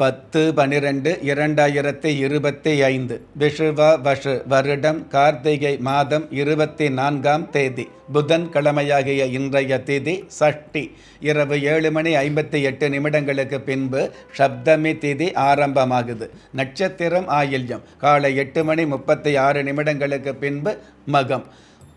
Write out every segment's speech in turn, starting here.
பத்து பனிரெண்டு இரண்டாயிரத்தி இருபத்தி ஐந்து விஷுவ வஷு வருடம் கார்த்திகை மாதம் இருபத்தி நான்காம் தேதி புதன் கிழமையாகிய இன்றைய திதி சஷ்டி இரவு ஏழு மணி ஐம்பத்தி எட்டு நிமிடங்களுக்கு பின்பு சப்தமி திதி ஆரம்பமாகுது. நட்சத்திரம் ஆயில்யம் காலை எட்டு மணி முப்பத்தி ஆறு நிமிடங்களுக்கு பின்பு மகம்.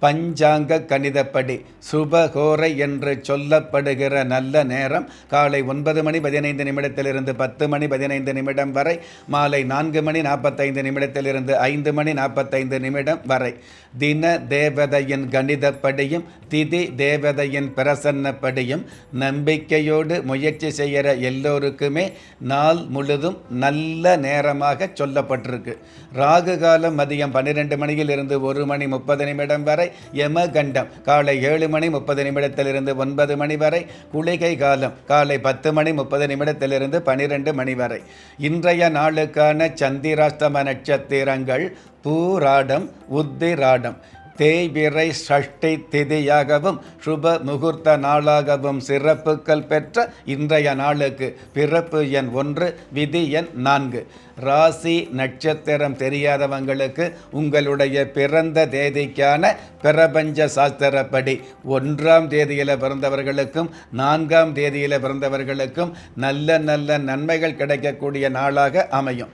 பஞ்சாங்க கணிதப்படி சுபகோரை என்று சொல்லப்படுகிற நல்ல நேரம் காலை ஒன்பது மணி பதினைந்து நிமிடத்திலிருந்து பத்து மணி பதினைந்து நிமிடம் வரை மாலை நான்கு மணி நாற்பத்தைந்து நிமிடத்திலிருந்து ஐந்து மணி நாற்பத்தைந்து நிமிடம் வரை. தின தேவதையின் கணிதப்படியும் திதி தேவதையின் பிரசன்னப்படியும் நம்பிக்கையோடு முயற்சி செய்கிற எல்லோருக்குமே நாள் முழுதும் நல்ல நேரமாக சொல்லப்பட்டிருக்கு. ராகு காலம் மதியம் பன்னிரெண்டு மணியிலிருந்து ஒரு மணி முப்பது நிமிடம் வரை யமகண்டம். காலை ஏழு மணி முப்பது நிமிடத்திலிருந்து ஒன்பது மணி வரை குளிகை காலம் காலை பத்து மணி முப்பது நிமிடத்திலிருந்து பனிரெண்டு மணி வரை. இன்றைய நாளுக்கான சந்திராஷ்டம நட்சத்திரங்கள் பூராடம் உத்திராடம். தேய்பிறை சஷ்டி திதியாகவும் சுப முகூர்த்த நாளாகவும் சிறப்புகள் பெற்ற இன்றைய நாளுக்கு பிறப்பு எண் ஒன்று விதி எண் நான்கு. ராசி நட்சத்திரம் தெரியாதவங்களுக்கு உங்களுடைய பிறந்த தேதிக்கான பிரபஞ்ச சாஸ்திரப்படி ஒன்றாம் தேதியில் பிறந்தவர்களுக்கும் நான்காம் தேதியில் பிறந்தவர்களுக்கும் நல்ல நல்ல நன்மைகள் கிடைக்கக்கூடிய நாளாக அமையும்.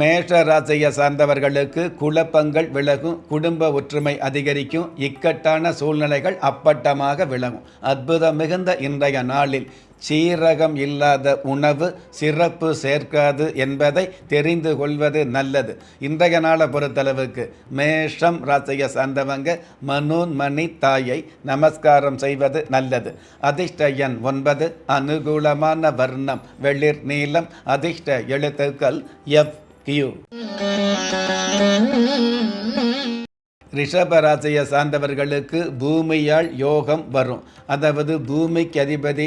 மேஷ ராசியை சார்ந்தவர்களுக்கு குழப்பங்கள் விலகும் குடும்ப ஒற்றுமை அதிகரிக்கும் இக்கட்டான சூழ்நிலைகள் அப்பட்டமாக விலகும். அற்புதம் மிகுந்த இன்றைய நாளில் சீரகம் இல்லாத உணவு சிறப்பு சேர்க்காது என்பதை தெரிந்து கொள்வது நல்லது. இன்றைய நாளை பொறுத்தளவுக்கு மேஷம் ராசியை சார்ந்தவங்க மனோன் மணி தாயை நமஸ்காரம் செய்வது நல்லது. அதிர்ஷ்ட எண் ஒன்பது அனுகூலமான வர்ணம் வெளிர் நீளம் அதிர்ஷ்ட எழுத்துக்கள் எஃப் கியூ. ரிஷபராசியை சார்ந்தவர்களுக்கு பூமியால் யோகம் வரும். அதாவது பூமிக்கு அதிபதி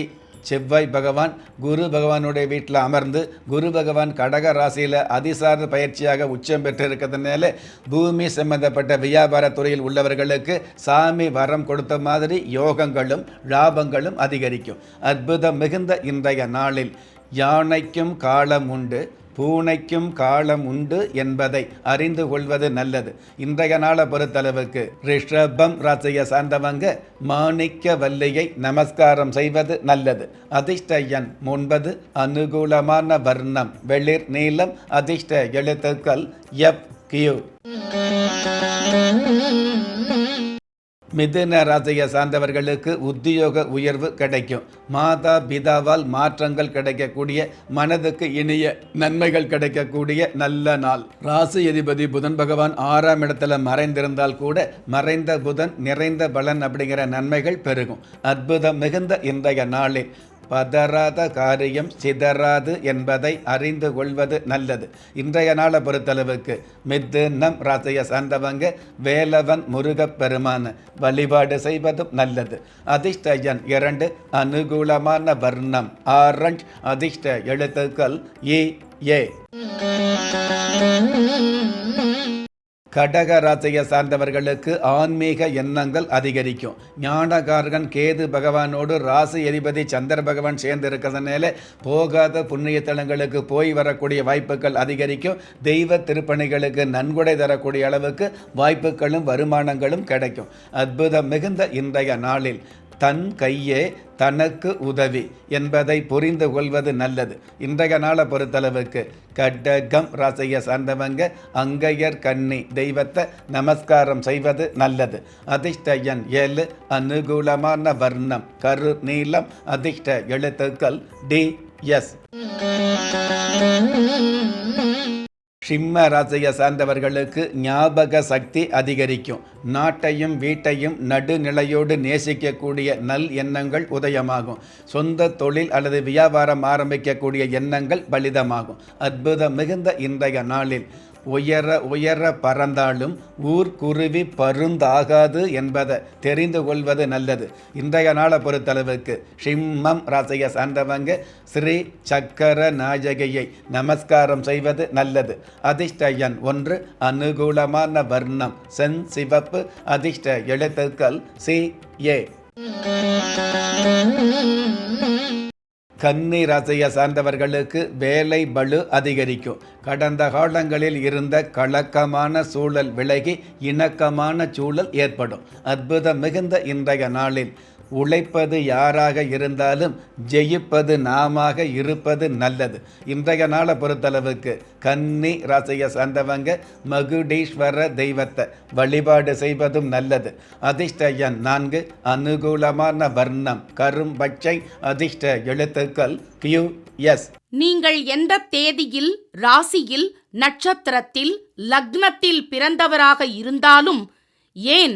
செவ்வாய் பகவான் குரு பகவானுடைய வீட்டில் அமர்ந்து குரு பகவான் கடக ராசியில் அதிசார பயிற்சியாக உச்சம் பெற்றிருக்கிறதுனால பூமி சம்பந்தப்பட்ட வியாபார துறையில் உள்ளவர்களுக்கு சாமி வரம் கொடுத்த மாதிரி யோகங்களும் லாபங்களும் அதிகரிக்கும். அற்புதம் மிகுந்த இன்றைய நாளில் யானைக்கும் காலம் உண்டு. பூனைக்கும் காலம் உண்டு என்பதை அறிந்து கொள்வது நல்லது. இன்றைய நாளை பொறுத்தளவுக்கு ரிஷபம் ராசியை சார்ந்தவங்க மாணிக்க வல்லியை நமஸ்காரம் செய்வது நல்லது. அதிர்ஷ்ட எண் ஒன்பது அனுகூலமான வர்ணம் வெளிர் நீளம் அதிர்ஷ்ட எழுத்துக்கள் எஃப் கியூ மிதுன ராசியை சார்ந்தவர்களுக்கு உத்தியோக உயர்வு கிடைக்கும். மாதா பிதாவால் மாற்றங்கள் கிடைக்கக்கூடிய மனதுக்கு இனிய நன்மைகள் கிடைக்கக்கூடிய நல்ல நாள். ராசி அதிபதி புதன் பகவான் ஆறாம் இடத்துல மறைந்திருந்தால் கூட மறைந்த புதன் நிறைந்த பலன் அப்படிங்கிற நன்மைகள் பெருகும். அற்புதம் மிகுந்த இன்றைய நாளில். பதறாத காரியம் சிதறாது என்பதை அறிந்து கொள்வது நல்லது. இன்றைய நாளை பொறுத்தளவுக்கு மிதுனம் ராசைய சார்ந்தவங்க வேலவன் முருகப்பெருமான வழிபாடு செய்வதும் நல்லது. அதிர்ஷ்டயன் இரண்டு அனுகூலமான வர்ணம் ஆரஞ்ச். அதிர்ஷ்ட எழுத்துக்கள் ஏ ஏ. கடக ராசியை சார்ந்தவர்களுக்கு ஆன்மீக எண்ணங்கள் அதிகரிக்கும். ஞானகாரகன் கேது பகவானோடு ராசி எதிபதி சந்திர பகவான் சேர்ந்து இருக்கிறதுனால போகாத புண்ணிய தலங்களுக்கு போய் வரக்கூடிய வாய்ப்புகள் அதிகரிக்கும். தெய்வ திருப்பணிகளுக்கு நன்கொடை தரக்கூடிய அளவுக்கு வாய்ப்புகளும் வருமானங்களும் கிடைக்கும். அற்புதம் மிகுந்த இன்றைய நாளில் தன் கையே தனக்கு உதவி என்பதை புரிந்து கொள்வது நல்லது. இன்றைய நாளை பொறுத்தளவுக்கு கடகம் ராசியை சார்ந்தவங்க அங்கையர் கன்னி தெய்வத்தை நமஸ்காரம் செய்வது நல்லது. அதிர்ஷ்டயன் ஏழு அனுகூலமான வர்ணம் கரு நீளம் அதிர்ஷ்ட எழுத்துக்கள் டி எஸ். சிம்ம ராசியை சார்ந்தவர்களுக்கு ஞாபக சக்தி அதிகரிக்கும். நாட்டையும் வீட்டையும் நடுநிலையோடு நேசிக்கக்கூடிய நல் எண்ணங்கள் உதயமாகும். சொந்த தொழில் அல்லது வியாபாரம் ஆரம்பிக்கக்கூடிய எண்ணங்கள் பலிதமாகும். அற்புதம் மிகுந்த இன்றைய நாளில். உயர உயர பறந்தாலும் ஊர் குருவி பருந்தாகாது என்பதை தெரிந்து கொள்வது நல்லது. இன்றைய நாளை பொறுத்தளவுக்கு சிம்மம் ராசியை சார்ந்தவங்க ஸ்ரீ சக்கர நாயகியை நமஸ்காரம் செய்வது நல்லது. அதிர்ஷ்ட எண் ஒன்று அனுகூலமான வர்ணம் சென் சிவப்பு அதிர்ஷ்ட எழுத்துக்கள் சி ஏ. கன்னி ராசியை சார்ந்தவர்களுக்கு வேலை பளு அதிகரிக்கும். கடந்த காலங்களில் இருந்த கலக்கமான சூழல் விலகி இணக்கமான சூழல் ஏற்படும். அற்புதம் மிகுந்த இன்றைய நாளில். உழைப்பது யாராக இருந்தாலும் ஜெயிப்பது நாமாக இருப்பது நல்லது. இன்றைய நாளை பொறுத்தளவுக்கு கன்னி ராசியை சார்ந்தவங்க மகுடீஸ்வர தெய்வத்தை வழிபாடு செய்வதும் நல்லது. அதிர்ஷ்ட எண் நான்கு அனுகூலமான வர்ணம் கரும்பச்சை அதிர்ஷ்ட எழுத்துக்கள் கியூ எஸ் நீங்கள் எந்த தேதியில் ராசியில் நட்சத்திரத்தில் லக்னத்தில் பிறந்தவராக இருந்தாலும் ஏன்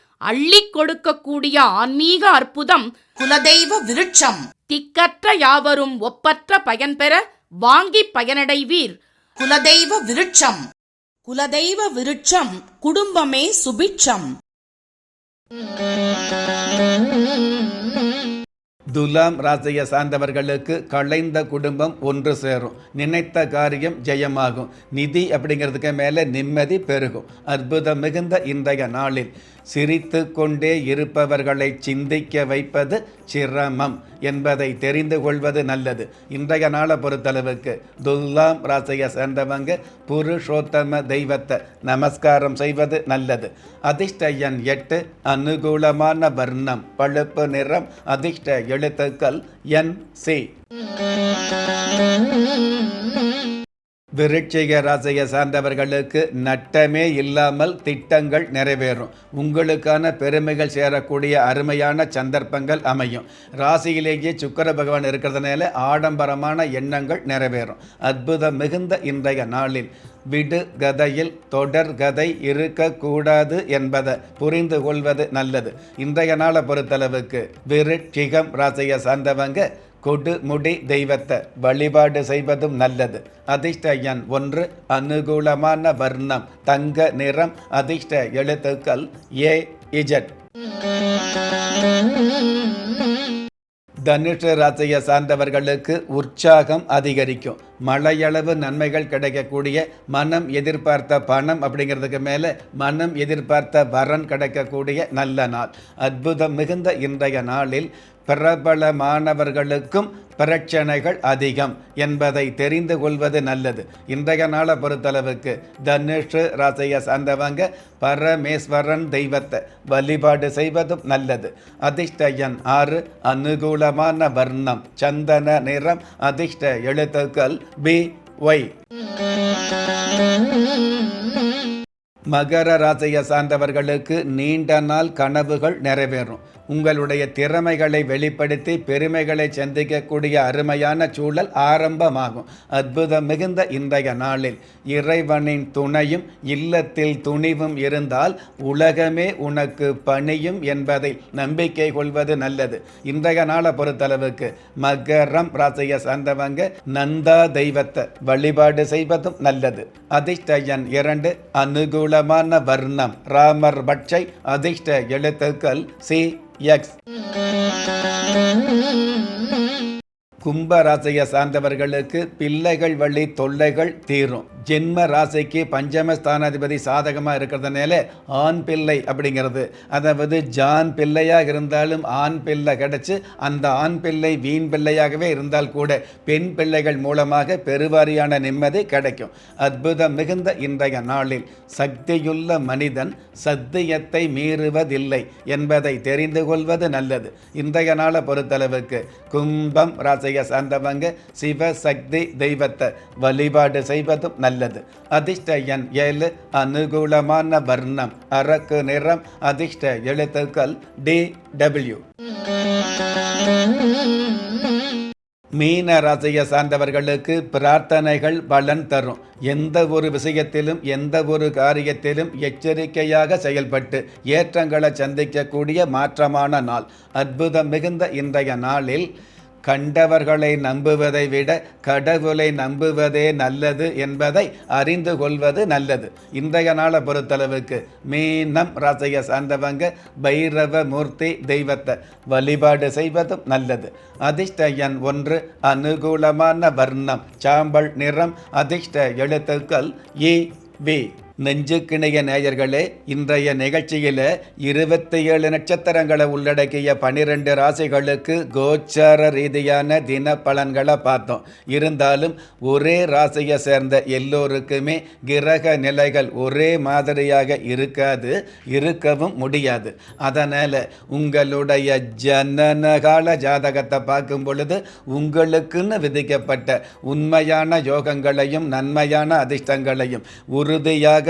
அள்ளிக் கொடுக்கக்கூடிய ஆன்மீக அற்புதம் குலதெய்வ விருட்சம். திக்கற்ற யாவரும் ஒப்பற்ற பயன்பெற வாங்கி பயனடைவீர். குலதெய்வ விருட்சம். குலதெய்வ விருட்சம் குடும்பமே சுபிட்சம். துலாம் ராசியை சார்ந்தவர்களுக்கு கலைந்த குடும்பம் ஒன்று சேரும். நினைத்த காரியம் ஜெயமாகும். நிதி அப்படிங்கிறதுக்கு மேலே நிம்மதி பெருகும். அற்புதம் மிகுந்த இன்றைய நாளில். சிரித்து கொண்டே இருப்பவர்களை சிந்திக்க வைப்பது சிரமம் என்பதை தெரிந்து கொள்வது நல்லது. இன்றைய நாளை பொறுத்தளவுக்கு துல்லாம் ராசியை சேர்ந்தவங்க புருஷோத்தம தெய்வத்தை நமஸ்காரம் செய்வது நல்லது. அதிர்ஷ்ட எண் எட்டு அனுகூலமான வர்ணம் பழுப்பு நிறம் அதிர்ஷ்ட எழுத்துக்கள் என் சி. விருட்சிக ராசியை சார்ந்தவர்களுக்கு நட்டமே இல்லாமல் திட்டங்கள் நிறைவேறும். உங்களுக்கான பெருமைகள் சேரக்கூடிய அருமையான சந்தர்ப்பங்கள் அமையும். ராசியிலேயே சுக்கர பகவான் இருக்கிறதுனால ஆடம்பரமான எண்ணங்கள் நிறைவேறும். அற்புதம் மிகுந்த இன்றைய நாளில். விடு கதையில் தொடர் கதை இருக்கக்கூடாது என்பதை புரிந்து கொள்வது நல்லது. இன்றைய நாளை பொறுத்தளவுக்கு விருட்சிகம் ராசியை சார்ந்தவங்க கொடுமுடி தெய்வத்தை. வழிபாடு செய்வதும் நல்லது. அதிர்ஷ்ட எண் ஒன்று அனுகூலமான வர்ணம் தங்க நிறம் அதிர்ஷ்ட எழுத்துக்கள் ஏ இஜட். தனுஷ ராசியை சார்ந்தவர்களுக்கு உற்சாகம் அதிகரிக்கும். மழையளவு நன்மைகள் கிடைக்கக்கூடிய மனம் எதிர்பார்த்த பணம் அப்படிங்கிறதுக்கு மேலே மனம் எதிர்பார்த்த வரன் கிடைக்கக்கூடிய நல்ல நாள். அற்புதம் மிகுந்த இன்றைய நாளில் பிரபல மாணவர்களுக்கும் பிரச்சனைகள் அதிகம் என்பதை தெரிந்து கொள்வது நல்லது. இன்றைய நாளை பொறுத்தளவுக்கு தனுஷு ராசியை சார்ந்தவங்க பரமேஸ்வரன் தெய்வத்தை வழிபாடு செய்வதும் நல்லது. அதிர்ஷ்டயன் ஆறு அனுகூலமான வர்ணம் சந்தன நிறம் அதிர்ஷ்ட எழுத்துக்கள் பி ஒய் மகர ராசியை சார்ந்தவர்களுக்கு நீண்ட நாள் கனவுகள் நிறைவேறும். உங்களுடைய திறமைகளை வெளிப்படுத்தி பெருமைகளை சந்திக்கக்கூடிய அருமையான சூழல் ஆரம்பமாகும். அற்புதம் மிகுந்த இன்றைய நாளில் இறைவனின் துணையும் இல்லத்தில் துணிவும் இருந்தால் உலகமே உனக்கு பணியும் என்பதை நம்பிக்கை கொள்வது நல்லது. இன்றைய நாளை பொறுத்தளவுக்கு மகரம் ராசியை சார்ந்தவங்க நந்தா தெய்வத்தை வழிபாடு செய்வதும் நல்லது. அதிர்ஷ்ட எண் இரண்டு அனுகூலமான வர்ணம். ராமர் பட்சை அதிர்ஷ்ட எழுத்துக்கள் சி எக்ஸ் கும்ப ராசியை சார்ந்தவர்களுக்கு பிள்ளைகள் வழி தொல்லைகள் தீரும். ஜென்ம ராசிக்கு பஞ்சம ஸ்தானாதிபதி சாதகமாக இருக்கிறதுனால ஆண் பிள்ளை அப்படிங்கிறது. அதாவது ஜான் பிள்ளையாக இருந்தாலும் ஆண் பிள்ளை கிடச்சி அந்த ஆண் பிள்ளை வீண் பிள்ளையாகவே இருந்தால் கூட பெண் பிள்ளைகள் மூலமாக பெருவாரியான நிம்மதி கிடைக்கும். அற்புதம் மிகுந்த இன்றைய நாளில் சக்தியுள்ள மனிதன் சத்தியத்தை மீறுவதில்லை என்பதை தெரிந்து கொள்வது நல்லது. இன்றைய நாளை பொறுத்தளவுக்கு கும்பம் ராசியை சார்ந்தவங்க சிவசக்தி தெய்வத்தை வழிபாடு செய்வதும் நல்லது. அதிர்ஷ்ட எண் ஏழு அனுகூலமான வர்ணம் அரக்கு நிறம் அதிர்ஷ்ட எழுத்துக்கள் டி டபிள்யூ. மீன ராசியை சார்ந்தவர்களுக்கு பிரார்த்தனைகள் பலன் தரும். எந்த ஒரு விஷயத்திலும் எந்த ஒரு காரியத்திலும் எச்சரிக்கையாக செயல்பட்டு ஏற்றங்களை சந்திக்கக்கூடிய மாற்றமான நாள். அற்புதம் மிகுந்த இன்றைய நாளில் கண்டவர்களை நம்புவதை விட கடவுளை நம்புவதே நல்லது என்பதை அறிந்து கொள்வது நல்லது. இன்றைய நாளை பொறுத்தளவுக்கு மீனம் ராசைய சார்ந்தவங்க பைரவ மூர்த்தி தெய்வத்தை வழிபாடு செய்வதும் நல்லது. அதிர்ஷ்ட எண் ஒன்று அனுகூலமான வர்ணம் சாம்பல் நிறம் அதிர்ஷ்ட எழுத்துக்கள் இ வி. நெஞ்சுக்கிணைய நேயர்களே இன்றைய நிகழ்ச்சியில் இருபத்தி ஏழு நட்சத்திரங்களை உள்ளடக்கிய பனிரெண்டு ராசிகளுக்கு கோச்சார ரீதியான தின பலன்களை பார்த்தோம். இருந்தாலும் ஒரே ராசியை சேர்ந்த எல்லோருக்குமே கிரக நிலைகள் ஒரே மாதிரியாக இருக்காது இருக்கவும் முடியாது. அதனால் உங்களுடைய ஜனனகால ஜாதகத்தை பார்க்கும் பொழுது உங்களுக்குன்னு விதிக்கப்பட்ட உண்மையான யோகங்களையும் நன்மையான அதிர்ஷ்டங்களையும் உறுதியாக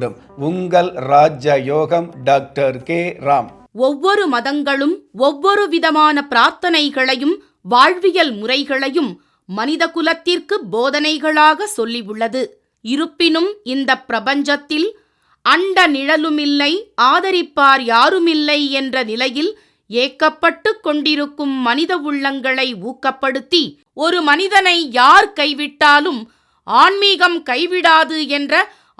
உங்கள் ராஜ யோகம் டாக்டர் கே. ராம். ஒவ்வொரு மதங்களும் ஒவ்வொரு விதமான பிரார்த்தனைகளையும் வாழ்வியல் முறைகளையும் மனித குலத்திற்கு போதனைகளாக சொல்லியுள்ளது. இருப்பினும் இந்த பிரபஞ்சத்தில் அண்ட நிழலுமில்லை ஆதரிப்பார் யாருமில்லை என்ற நிலையில் ஏக்கப்பட்டு கொண்டிருக்கும் மனித உள்ளங்களை ஊக்கப்படுத்தி ஒரு மனிதனை யார் கைவிட்டாலும் ஆன்மீகம் கைவிடாது என்ற